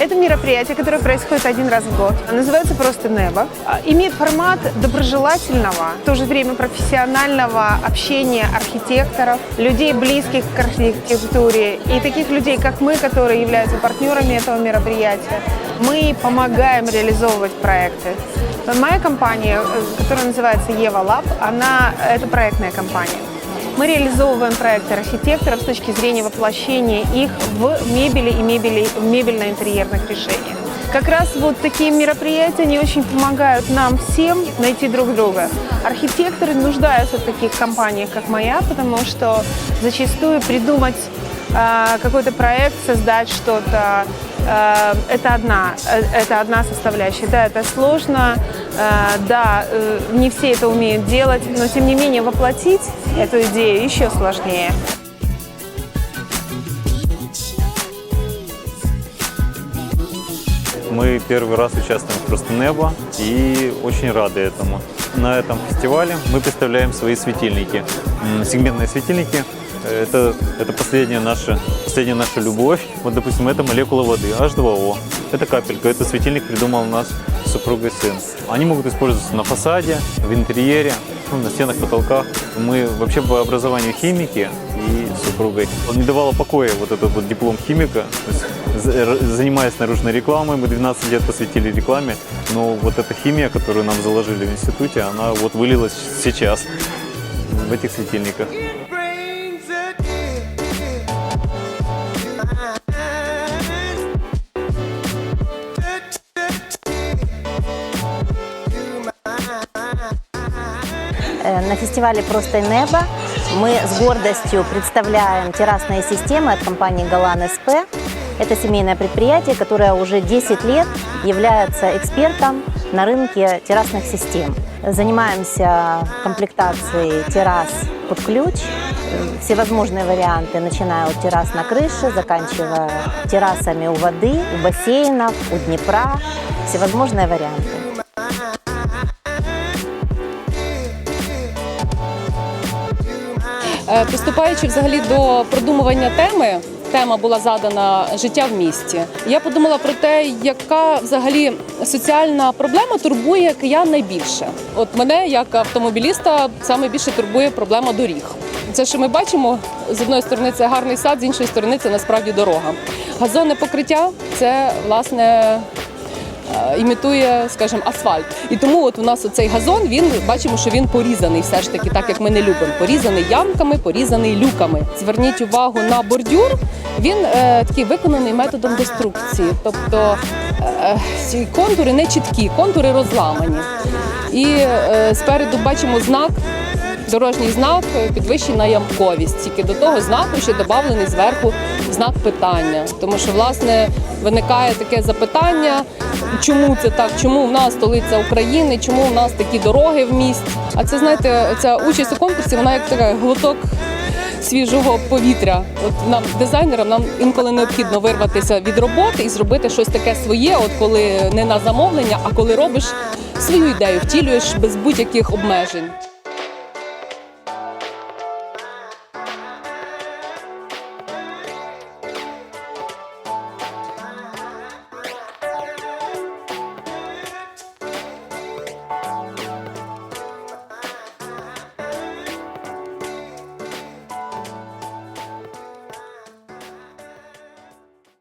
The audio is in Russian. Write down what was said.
Это мероприятие, которое происходит один раз в год. Называется просто «Небо». А, Имеет формат доброжелательного, в то же время профессионального общения архитекторов, людей, близких к архитектуре, и таких людей, как мы, которые являются партнерами этого мероприятия. Мы помогаем реализовывать проекты. Моя компания, э, которая называется Ева Лаб, она это проектная компания. Мы реализовываем проекты архитекторов с точки зрения воплощения их в мебели и мебели, в мебельно-интерьерных решениях. Как раз вот такие мероприятия, они очень помогают нам всем найти друг друга. Архитекторы нуждаются в таких компаниях, как моя, потому что зачастую придумать э, какой-то проект, создать что-то, это одна, э, это одна составляющая. Да, это сложно, э, да, э, не все это умеют делать, но тем не менее воплотить эту идею еще сложнее. Мы первый раз участвуем в «Просто небо» и очень рады этому. На этом фестивале мы представляем свои светильники. Сегментные светильники э, это, это последняя, наша, последняя наша любовь. Вот, допустим, это молекула воды, H2O. Это капелька, это светильник придумал нас супруга и сын. Они могут использоваться на фасаде, в интерьере, ну, на стенах, потолках. Мы вообще по образованию химики и супругой. Он не давала покоя вот этот вот диплом химика. Занимаясь наружной рекламой, мы 12 лет посвятили рекламе, но вот эта химия, которую нам заложили в институте, она вот вылилась сейчас в этих светильниках. На фестивале «Просто небо» мы с гордостью представляем террасные системы от компании «Галан СП». Это семейное предприятие, которое уже 10 лет является экспертом на рынке террасных систем. Занимаемся комплектацией террас под ключ, всевозможные варианты, начиная от террас на крыше, заканчивая террасами у воды, у бассейнов, у Днепра, всевозможные варианты. Приступаючи взагалі до продумування теми, тема була задана життя в місті. Я подумала про те, яка взагалі соціальна проблема турбує киян найбільше. От мене, як автомобіліста, саме більше турбує проблема доріг. Це, що ми бачимо, з одної сторони це гарний сад, з іншої сторони це насправді дорога. Газонне покриття це власне е, імітує, скажімо, асфальт. І тому от у нас оцей газон, він бачимо, що він порізаний, все ж таки, так як ми не любимо. Порізаний ямками, порізаний люками. Зверніть увагу на бордюр. Він е, такий виконаний методом деструкції. Тобто е, контури не чіткі, контури розламані. І е, спереду бачимо знак. Дорожній знак е, підвищена ямковість. Тільки до того знаку ще додавлений зверху знак питання. Тому що власне виникає таке запитання, чому це так, чому в нас столиця України, чому в нас такі дороги в місті. А це знаєте, ця участь у конкурсі, вона як така глоток свіжого повітря. От нам, дизайнерам, нам інколи необхідно вирватися від роботи і зробити щось таке своє, от коли не на замовлення, а коли робиш свою ідею, втілюєш без будь-яких обмежень.